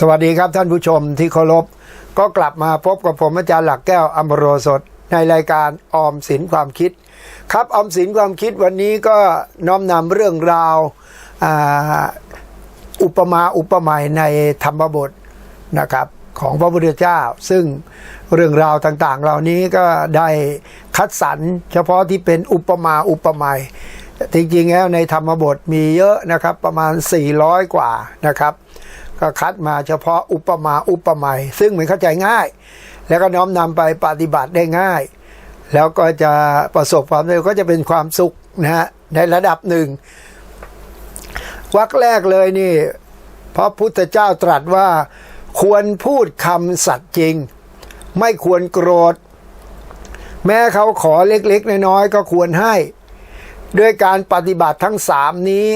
สวัสดีครับท่านผู้ชมที่เคารพก็กลับมาพบกับผมอาจารย์หลักแก้วอัมโรสดในรายการออมสินความคิด ครับออมสินความคิดวันนี้ก็น้อมนำเรื่องราวอ,อุปมาอุปไมยในธรรมบทนะครับของพระพุทธเจ้า ซึ่งเรื่องราวต่างๆ เหล่านี้ก็ได้คัดสรรเฉพาะที่เป็นอุปมาอุปไมยจริงๆแล้วในธรรมบทมีเยอะนะครับประมาณ 400 กว่านะครับ ก็คัดมาเฉพาะอุปมาอุปไมยซึ่งมันเข้าใจง่าย แล้วก็น้อมนำไปปฏิบัติได้ง่าย แล้วก็จะประสบความสำเร็จก็จะเป็นความสุขนะฮะในระดับหนึ่งวรรคแรกเลยนี่พระพุทธเจ้าตรัสว่าควรพูดคำสัตย์จริง ไม่ควรโกรธ แม้เขาขอเล็กๆ น้อยๆ ก็ควรให้ ด้วยการปฏิบัติทั้งสามนี้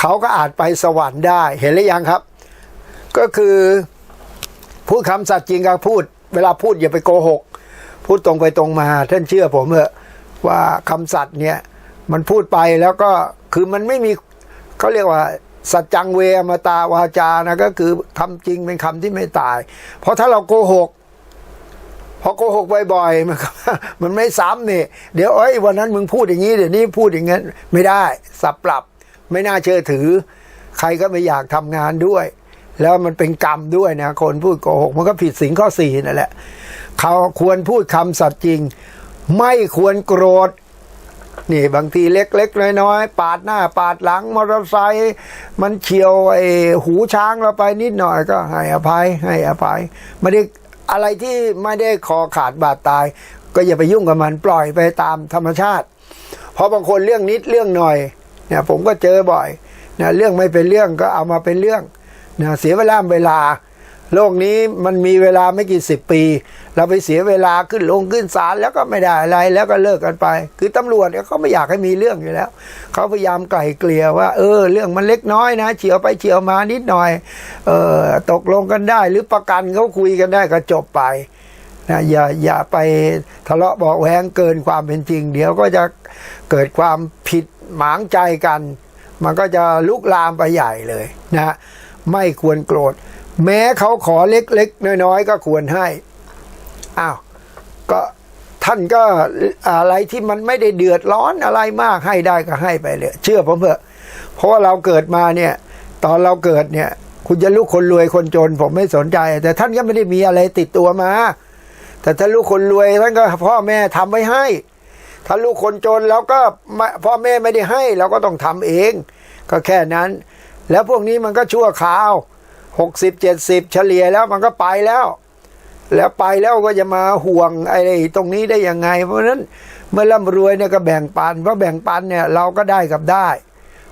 เขาก็อาจไปสวรรค์ได้เห็นหรือยังครับ ก็คือพูดคำสัตย์จริงก็พูด เวลาพูดอย่าไปโกหก พูดตรงไปตรงมาท่านเชื่อผมเถอะว่าคำสัตย์เนี่ย มันพูดไปแล้วก็คือมันไม่มีเขาเรียกว่าสัจจังเวอมตาวาจานะก็คือคำจริงเป็นคำที่ไม่ตาย เพราะถ้าเราโกหกพอโกหกบ่อยๆมันมันไม่ซ้ำนี่เดี๋ยวเอ้ยวันนั้นมึงพูดอย่างนี้เดี๋ยวนี้พูดอย่างนั้นไม่ได้สับปรับ ไม่น่าเชื่อถือ ใครก็ไม่อยากทำงานด้วย แล้วมันเป็นกรรมด้วยนะคนพูดโกหก มันก็ผิดสิงข้อสี่นั่นแหละ เขาควรพูดคำสัตย์จริง ไม่ควรโกรธนี่บางทีเล็ก ๆ น้อยๆปาดหน้า ปาดหลังมอเตอร์ไซค์มันเฉียวไอ้หูช้างเราไปนิดหน่อยก็ให้อภัยให้อภัยไม่ได้อะไรที่ไม่ได้คอขาดบาดตาย ก็อย่าไปยุ่งกับมันปล่อยไปตามธรรมชาติ เพราะบางคนเรื่องนิดเรื่องหน่อยเนี่ยผมก็เจอบ่อยเนะเรื่องไม่เป็นเรื่องก็เอามาเป็นเรื่อง นะเสียเวลาเวลา โลกนี้มันมีเวลาไม่กี่สิบปี เราไปเสียเวลาขึ้นลงขึ้นศาลแล้วก็ไม่ได้อะไรแล้วก็เลิกกันไป คือตำรวจเนี่ยเขาไม่อยากให้มีเรื่องอยู่แล้วเขาพยายามไกล่เกลี่ยว่า เออ เรื่องมันเล็กน้อยนะเฉียวไปเฉียวมานิดหน่อย เออตกลงกันได้ หรือประกันเขาคุยกันได้ก็จบไปนะอย่าอย่าไปทะเลาะเบาะแวงเกินความเป็นจริง เดี๋ยวก็จะเกิดความผิดหมางใจกัน มันก็จะลุกลามไปใหญ่เลยนะ ไม่ควรโกรธ แม้เขาขอเล็กๆ น้อยๆ ก็ควรให้อ้าวก็ท่านก็อะไรที่มันไม่ได้เดือดร้อนอะไรมากให้ได้ก็ให้ไปเลยเชื่อผมเถอะเพราะว่าเราเกิดมาเนี่ย ตอนเราเกิดเนี่ย คุณจะลูกคนรวยคนจน ผมไม่สนใจ แต่ท่านก็ไม่ได้มีอะไรติดตัวมา แต่ถ้าลูกคนรวยท่านก็พ่อแม่ทำไว้ให้ ถ้าลูกคนจนแล้วก็พ่อแม่ไม่ได้ให้ เราก็ต้องทำเอง ก็แค่นั้น แล้วพวกนี้มันก็ชั่วคราวหกสิบเจ็ดสิบเฉลี่ยแล้วมันก็ไปแล้ว แล้วไปแล้วก็จะมาห่วงไอ้ตรงนี้ได้ยังไง เพราะฉะนั้นเมื่อร่ำรวยเนี่ยก็แบ่งปันเพราะแบ่งปันเนี่ยเราก็ได้กับได้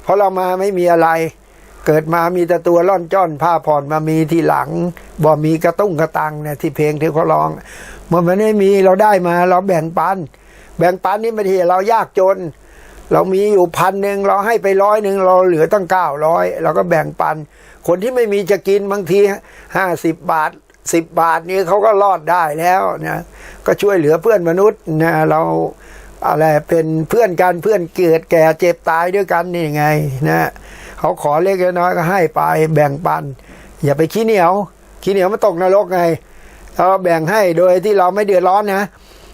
เพราะเรามาไม่มีอะไร เกิดมามีแต่ตัวร่อนจ้อนผ้าผ่อนมามีทีหลังบ่มีกระตุ้งกระตังเนี่ยที่เพลงที่เขาร้องเมื่อมันไม่มีเราได้มาเราแบ่งปัน แบ่งปันนี่ไม่ใช่เรายากจน เรามีอยู่พันหนึ่งเราให้ไปร้อยหนึ่งเราเหลือตั้งเก้าร้อยเราก็แบ่งปัน คนที่ไม่มีจะกินบางทีห้าสิบบาทสิบบาทนี่เขาก็รอดได้แล้วนะก็ช่วยเหลือเพื่อนมนุษย์นะเราอะไรเป็นเพื่อนกันเพื่อนเกิดแก่เจ็บตายด้วยกันนี่ไงนะเขาขอเล็กน้อยก็ให้ไปแบ่งปัน อย่าไปขี้เหนียว ขี้เหนียวมันตกนรกไงเราแบ่งให้โดยที่เราไม่เดือดร้อนนะ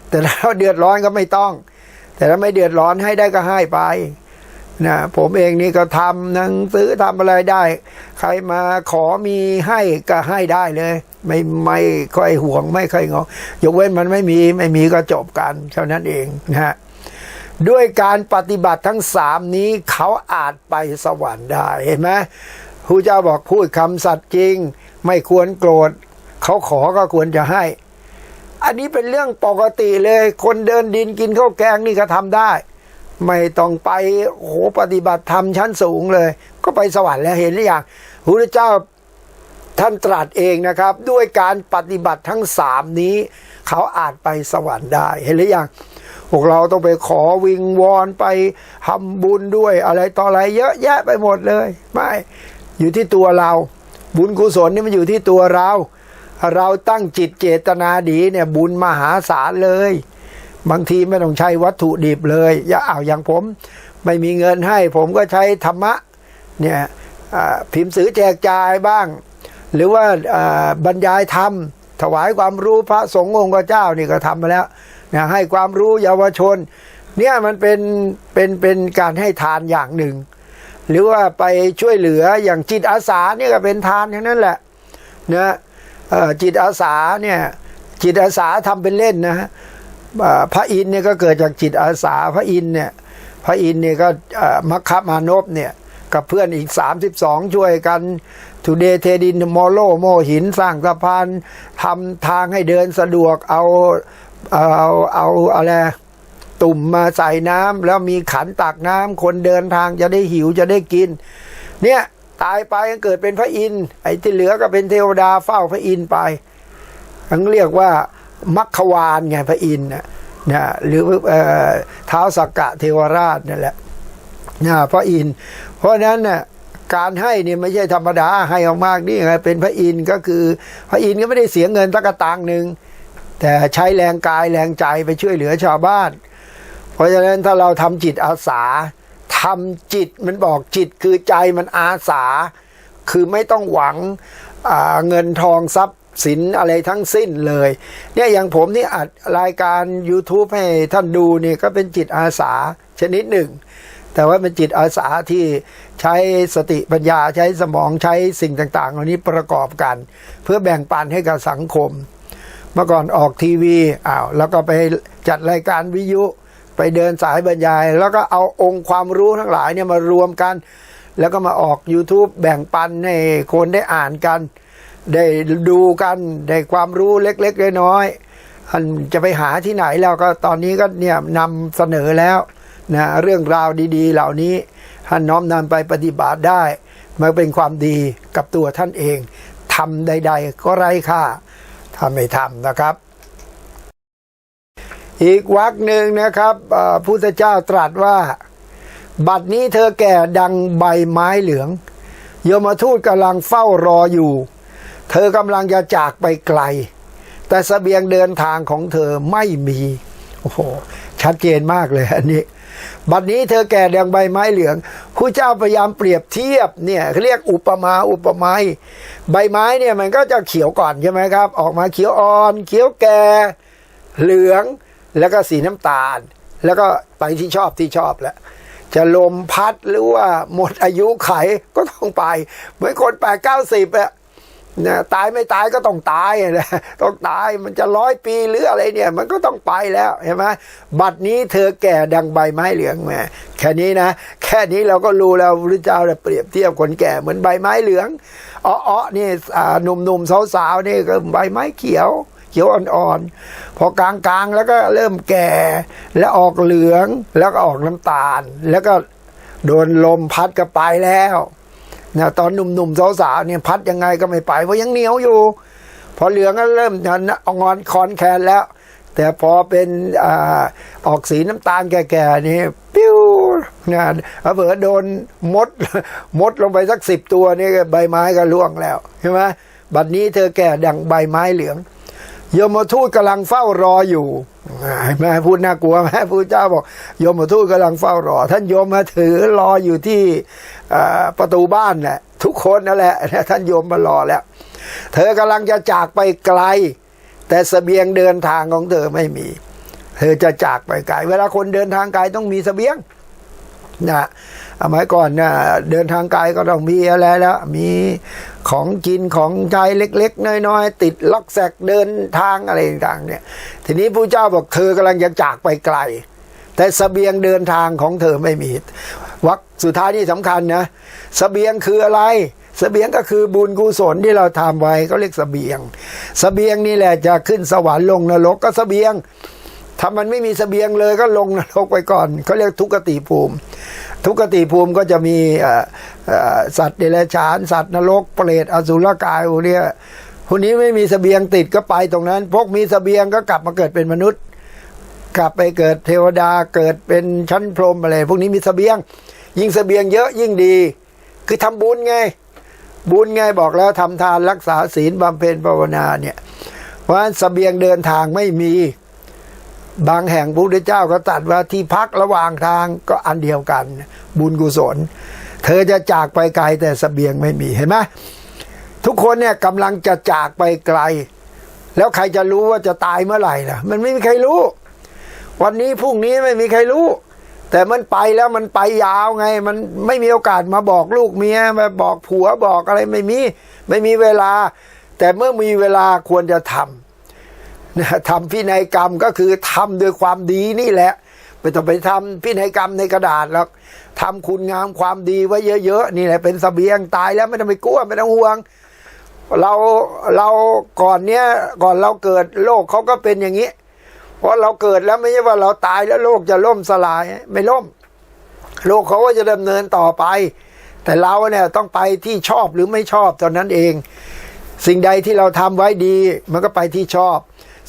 แต่ถ้าเดือดร้อนก็ไม่ต้อง แต่ถ้าไม่เดือดร้อนให้ได้ก็ให้ไปนะผมเองนี่ก็ทำหนังสือทำอะไรได้ ใครมาขอมีให้ก็ให้ได้เลย ไม่ไม่ค่อยห่วงไม่ค่อยงอยกเว้นมันไม่มีไม่มีก็จบกันเท่านั้นเองนะฮะด้วยการปฏิบัติทั้งสามนี้เขาอาจไปสวรรค์ได้เห็นไหมครูเจ้าบอกพูดคำสัตย์จริง ไม่ควรโกรธ เขาขอก็ควรจะให้ อันนี้เป็นเรื่องปกติเลย คนเดินดินกินข้าวแกงนี่ก็ทำได้ ไม่ต้องไปโหปฏิบัติธรรมชั้นสูงเลย ก็ไปสวรรค์แล้วเห็นหรือยังพระเจ้าท่านตรัสเองนะครับ ด้วยการปฏิบัติทั้งสามนี้ เขาอาจไปสวรรค์ได้เห็นหรือยังพวกเราต้องไปขอวิงวอนไปทำบุญด้วยอะไรต่ออะไรเยอะแยะไปหมดเลย ไม่ อยู่ที่ตัวเรา บุญกุศลนี่มันอยู่ที่ตัวเรา เราตั้งจิตเจตนาดีเนี่ยบุญมหาศาลเลย บางทีไม่ต้องใช้วัตถุดิบเลย อย่าเอาอย่างผม ไม่มีเงินให้ ผมก็ใช้ธรรมะเนี่ยพิมพ์สื่อแจกจ่ายบ้าง หรือว่าบรรยายธรรม ถวายความรู้พระสงฆ์องค์เจ้านี่ก็ทำมาแล้วนะให้ความรู้เยาวชน เนี่ยมันเป็นเป็นเป็นการให้ทานอย่างหนึ่ง หรือว่าไปช่วยเหลืออย่างจิตอาสาเนี่ยก็เป็นทานทั้งนั้นแหละนะ จิตอาสาเนี่ยจิตอาสาทำเป็นเล่นนะฮะพระอินเนี่ยก็เกิดจากจิตอาสาพระอินเนี่ยพระอินเนี่ยก็มัคคมานพเนี่ยกับเพื่อนอีก 32 ช่วยกันทูเดเทดินโมโลโมหินสร้างสะพานทำทางให้เดินสะดวกเอาเอาเอาอะไรตุ่มมาใส่น้ำแล้วมีขันตักน้ำคนเดินทางจะได้หิวจะได้กิน เนี่ย ตายไปก็เกิดเป็นพระอินทร์ไอ้ที่เหลือก็เป็นเทวดาเฝ้าพระอินทร์ไปทั้งเรียกว่ามัคควานไงพระอินทร์นะหรือเอ่อท้าวสักกะเทวราชนั่นแหละนะพระอินทร์เพราะนั้นน่ะการให้เนี่ยไม่ใช่ธรรมดาให้ออกมากนี่ไงเป็นพระอินทร์ก็คือพระอินทร์ก็ไม่ได้เสียเงินตักะตังหนึ่งแต่ใช้แรงกายแรงใจไปช่วยเหลือชาวบ้าน เพราะฉะนั้นถ้าเราทำจิตอาสา ทำจิตมันบอกจิตคือใจมันอาสา คือไม่ต้องหวังเงินทองทรัพย์สินอะไรทั้งสิ้นเลย เนี่ยอย่างผมนี่อัดรายการ YouTube ให้ท่านดูนี่ก็เป็นจิตอาสาชนิดหนึ่ง แต่ว่าเป็นจิตอาสาที่ใช้สติปัญญาใช้สมองใช้สิ่งต่าง ๆ เหล่านี้ประกอบกัน เพื่อแบ่งปันให้กับสังคม เมื่อก่อนออกทีวีอ้าวแล้วก็ไปจัดรายการวิทยุ ไปเดินสายบรรยาย แล้วก็เอาองค์ความรู้ทั้งหลายเนี่ยมารวมกัน แล้วก็มาออก YouTube แบ่งปันให้คนได้อ่านกัน ได้ดูกันได้ความรู้เล็กๆน้อยๆอันจะไปหาที่ไหนแล้วก็ตอนนี้ก็เนี่ยนำเสนอแล้วนะเรื่องราวดีๆ เหล่านี้ท่านน้อมนำไปปฏิบัติได้มาเป็นความดีกับตัวท่านเองทำใด ๆ ก็ไร้ค่าถ้าไม่ทำนะครับ อีกวรรคหนึ่งนะครับพุทธเจ้าตรัสว่า บัดนี้เธอแก่ดังใบไม้เหลือง โยมทูตกำลังเฝ้ารออยู่ เธอกำลังจะจากไปไกล แต่สเสบียงเดินทางของเธอไม่มีโอ้โหชัดเจนมากเลยอันนี้ บัดนี้เธอแก่ดังใบไม้เหลืองผู้เจ้าพยายามเปรียบเทียบเนี่ยเขาเรียกอุปมาอุปไมยใบไม้เนี่ยมันก็จะเขียวก่อนใช่ไหมครับ ออกมาเขียวอ่อน เขียวแก่เหลือง แล้วก็สีน้ำตาล แล้วก็ไปที่ชอบที่ชอบแหละจะลมพัดหรือว่าหมดอายุไขก็ต้องไป เหมือนคนแปดเก้าสิบอะนะตายไม่ตายก็ต้องตายนะต้องตายมันจะร้อยปีหรืออะไรเนี่ย มันก็ต้องไปแล้วเห็นไหมบัดนี้เธอแก่ดังใบไม้เหลืองแหมแค่นี้นะแค่นี้เราก็รู้แล้วพระเจ้าเนี่ยเปรียบเทียบคนแก่เหมือนใบไม้เหลืองอ้อๆนี่อ่าหนุ่มๆสาวๆนี่ก็ใบไม้เขียว ขียวอ่อนๆ พอกลางๆ แล้วก็เริ่มแก่ แล้วออกเหลือง แล้วก็ออกน้ำตาล แล้วก็โดนลมพัดก็ไปแล้วนะตอนหนุ่มๆสาวๆเนี่ยพัดยังไงก็ไม่ไป เพราะยังเหนียวอยู่ พอเหลืองก็เริ่มงอนคอนแคนแล้ว แต่พอเป็นอออกสีน้ำตาลแก่ๆนี่ปิ้วนะเผื่อโดนมดมดลงไปสักสิบตัวนี่ใบไม้ก็ร่วงแล้วใช่ไหมบัดนี้เธอแก่ดังใบไม้เหลือง ยมทูตกำลังเฝ้ารออยู่แม่พูดน่ากลัวแม่พูดเจ้าบอกโยมทูตกำลังเฝ้ารอ ท่านโยมมาถือรออยู่ที่ประตูบ้านแหละทุกคนนั่นแหละท่านโยมมารอแล้ว เธอกำลังจะจากไปไกล แต่เสบียงเดินทางของเธอไม่มี เธอจะจากไปไกล เวลาคนเดินทางไกลต้องมีเสบียงนะสมัยก่อนนะเดินทางไกลก็ต้องมีอะไรแล้ว มี ของกินของใช้เล็ก ๆ น้อยๆติดล็อกแซกเดินทางอะไรต่างๆเนี่ย ทีนี้ผู้เจ้าบอกเธอกำลังจะจากไปไกล แต่สเสบียงเดินทางของเธอไม่มีวักสุดท้ายนี่สำคัญนะสเสบียงคืออะไรสเสบียงก็คือบุญกุศลที่เราทำไว้เขาเรียกสเสบียงสเสบียงนี่แหละจะขึ้นสวรรค์ลงนรกก็สเสบียงถ้ามันไม่มีสเสบียงเลยก็ลงนรกไปก่อนเขาเรียกทุกขติภูมิ ทุกขติภูมิก็จะมีสัตว์เดรัจฉานสัตว์นรกเปรตอสุรกายพวกเนี้ยพวกนี้ไม่มีเสบียงติดก็ไปตรงนั้น พวกมีเสบียงก็กลับมาเกิดเป็นมนุษย์ กลับไปเกิดเทวดาเกิดเป็นชั้นพรหมอะไรพวกนี้มีเสบียง ยิ่งเสบียงเยอะยิ่งดี คือทำบุญไง บุญไงบอกแล้วทำทานรักษาศีลบำเพ็ญภาวนาเนี่ยเพราะฉะนั้นเสบียงเดินทางไม่มี บางแห่งพระพุทธเจ้าก็ตรัสว่าที่พักระหว่างทางก็อันเดียวกัน บุญกุศล เธอจะจากไปไกลแต่สเสบียงไม่มีเห็นไหมทุกคนเนี่ยกำลังจะจากไปไกล แล้วใครจะรู้ว่าจะตายเมื่อไหร่ล่ะ มันไม่มีใครรู้ วันนี้พรุ่งนี้ไม่มีใครรู้ แต่มันไปแล้วมันไปยาวไง มันไม่มีโอกาสมาบอกลูกเมียมาบอกผัวบอกอะไรไม่มี ไม่มีเวลา แต่เมื่อมีเวลาควรจะทำ นะทำพินัยกรรมก็คือทำด้วยความดีนี่แหละไม่ต้องไปทำพินัยกรรมในกระดาษหรอกทำคุณงามความดีไว้เยอะๆนี่แหละเป็นเสบียงตายแล้วไม่ต้องไปกลัวไม่ต้องห่วง เราเราก่อนเนี้ยก่อนเราเกิดโลกเขาก็เป็นอย่างนี้เพราะเราเกิดแล้วไม่ใช่ว่าเราตายแล้วโลกจะล่มสลายไม่ล่ม โลกเขาก็จะดำเนินต่อไป แต่เราเนี่ยต้องไปที่ชอบหรือไม่ชอบตอนนั้นเอง สิ่งใดที่เราทำไว้ดี มันก็ไปที่ชอบ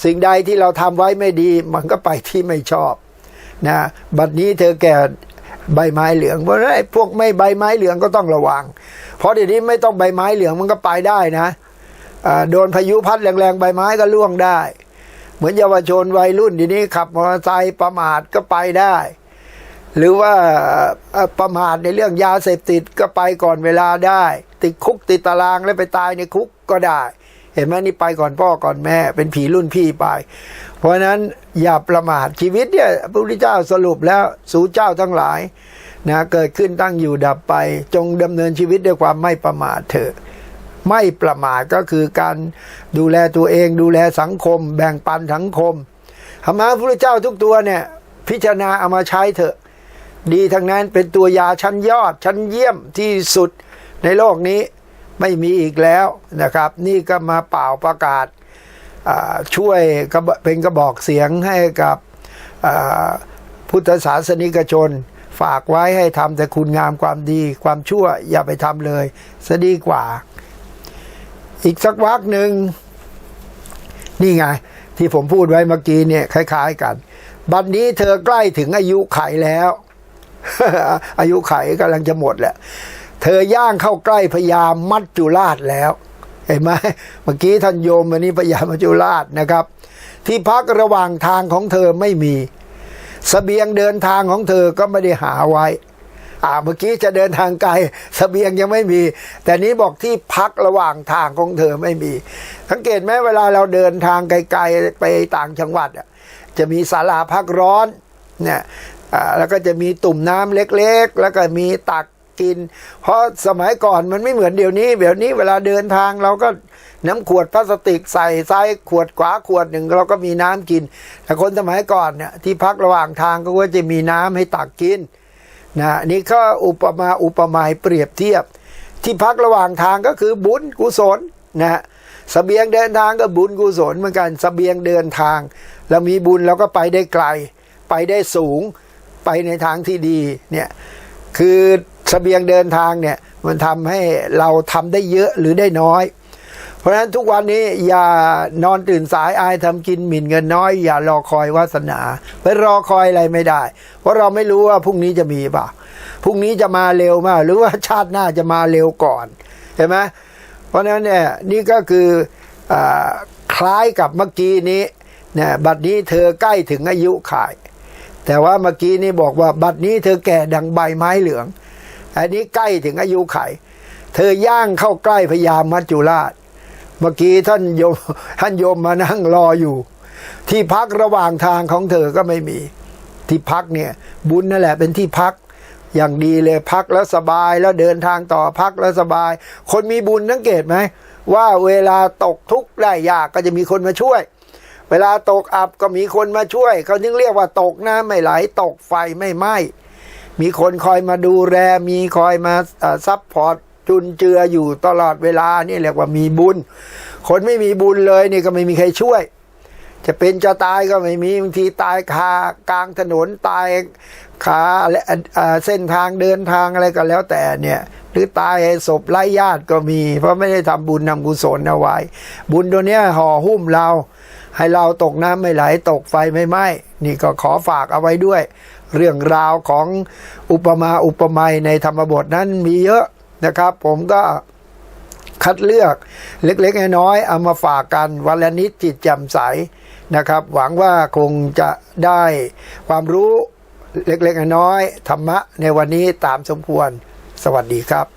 สิ่งใดที่เราทำไว้ไม่ดีมันก็ไปที่ไม่ชอบนะบัดนี้เธอแก่ใบไม้เหลืองเพราะนั้นไอ้พวกไม่ใบไม้เหลืองก็ต้องระวัง เพราะเดี๋ยวนี้ไม่ต้องใบไม้เหลืองมันก็ไปได้นะโดนพายุพัดแรงๆใบไม้ก็ล่วงได้ เหมือนเยาวชนวัยรุ่นทีนี้ขับมอเตอร์ไซค์ประมาทก็ไปได้ หรือว่าประมาทในเรื่องยาเสพติดก็ไปก่อนเวลาได้ ติดคุกติดตารางแล้วไปตายในคุกก็ได้ เห็นไหมนี่ไปก่อนพ่อก่อนแม่ เป็นผีรุ่นพี่ไป เพราะฉะนั้นอย่าประมาทชีวิตเนี่ยพระพุทธเจ้าสรุปแล้วสู่เจ้าทั้งหลายนะเกิดขึ้นตั้งอยู่ดับไป จงดำเนินชีวิตด้วยความไม่ประมาทเถอะไม่ประมาทก็คือการดูแลตัวเอง ดูแลสังคม แบ่งปันสังคมธรรมะพระพุทธเจ้าทุกตัวเนี่ย พิจารณาเอามาใช้เถอะ ดีทั้งนั้นเป็นตัวยาชั้นยอดชั้นเยี่ยมที่สุดในโลกนี้ ไม่มีอีกแล้วนะครับ นี่ก็มาเป่าประกาศช่วยกระเป็นกระบอกเสียงให้กับพุทธศาสนิกชน ฝากไว้ให้ทำแต่คุณงามความดีความชั่วอย่าไปทำเลยซะดีกว่า อีกสักวักหนึ่ง นี่ไง ที่ผมพูดไว้เมื่อกี้เนี่ยคล้าย ๆ กัน บัดนนี้เธอใกล้ถึงอายุไขแล้ว อายุไขกำลังจะหมดแหละ เธอย่างเข้าใกล้พญามัจจุราชแล้ว เห็นไหมเมื่อกี้ท่านโยมวันนี้พญามัจจุราชนะครับ ที่พักระหว่างทางของเธอไม่มีสเสบียงเดินทางของเธอก็ไม่ได้หาไว้ อ่าเมื่อกี้จะเดินทางไกลสเสบียงยังไม่มี แต่นี้บอกที่พักระหว่างทางของเธอไม่มี สังเกตไหมเวลาเราเดินทางไกลๆไปต่างจังหวัดอะจะมีศาลาพักร้อนเนี่ยอ่าแล้วก็จะมีตุ่มน้ำเล็กๆ แล้วก็มีตัก กิน เพราะสมัยก่อนมันไม่เหมือนเดี๋ยวนี้ เดี๋ยวนี้เวลาเดินทางเราก็น้ำขวดพลาสติกใส่ซ้ายขวดขวาขวดหนึ่งเราก็มีน้ำกิน แต่คนสมัยก่อนเนี่ยที่พักระหว่างทางก็ว่าจะมีน้ำให้ตักกินนะนี่ก็อุปมาอุปไมยเปรียบเทียบ ที่พักระหว่างทางก็คือบุญกุศลนะฮะเบียงเดินทางก็บุญกุศลเหมือนกันสเบียงเดินทางเรามีบุญเราก็ไปได้ไกล ไปได้สูง ไปในทางที่ดีเนี่ยคือ เสบียงเดินทางเนี่ยมันทำให้เราทำได้เยอะหรือได้น้อย เพราะฉะนั้นทุกวันนี้อย่านอนตื่นสายอายทำกินหมิ่นเงินน้อย อย่ารอคอยวาสนาไปรอคอยอะไรไม่ได้ เพราะเราไม่รู้ว่าพรุ่งนี้จะมีเปล่าพรุ่งนี้จะมาเร็วมาก หรือว่าชาติหน้าจะมาเร็วก่อนเห็นไหมเพราะฉะนั้นเนี่ยนี่ก็คืออคล้ายกับเมื่อกี้นี้เนี่ยบัดนี้เธอใกล้ถึงอายุขาย แต่ว่าเมื่อกี้นี้บอกว่าบัดนี้เธอแก่ดังใบไม้เหลือง อันนี้ใกล้ถึงอายุไข เธอย่างเข้าใกล้พญามัจจุราช เมื่อกี้ท่านโยมท่านโยมมานั่งรออยู่ ที่พักระหว่างทางของเธอก็ไม่มี ที่พักเนี่ย บุญนั่นแหละเป็นที่พักอย่างดีเลยพักแล้วสบายแล้วเดินทางต่อพักแล้วสบาย คนมีบุญสังเกตไหม ว่าเวลาตกทุกข์ได้ยากก็จะมีคนมาช่วย เวลาตกอับก็มีคนมาช่วย เขาจึงเรียกว่าตกน้ำไม่ไหลตกไฟไม่ไหม้ มีคนคอยมาดูแลมีคอยมาซับพอร์ตจุนเจืออยู่ตลอดเวลานี่เรียกว่ามีบุญ คนไม่มีบุญเลยนี่ก็ไม่มีใครช่วย จะเป็นจะตายก็ไม่มีบางทีตายคากลางถนนตายขาอะเส้นทางเดินทางอะไรก็แล้วแต่เนี่ย หรือตายศพไร้ญาติก็มี เพราะไม่ได้ทำบุญนำกุศลเอาไว้ บุญตัวเนี้ยห่อหุ้มเรา ให้เราตกน้ำไม่ไหลตกไฟไม่ไหม้นี่ก็ขอฝากเอาไว้ด้วยเรื่องราวของอุปมาอุปไมยในธรรมบทนั้นมีเยอะนะครับ ผมก็คัดเลือกเล็กๆน้อยๆเอามาฝากกันวันละนิดจิตแจ่มใสนะครับ หวังว่าคงจะได้ความรู้เล็กๆน้อยๆธรรมะในวันนี้ตามสมควร สวัสดีครับ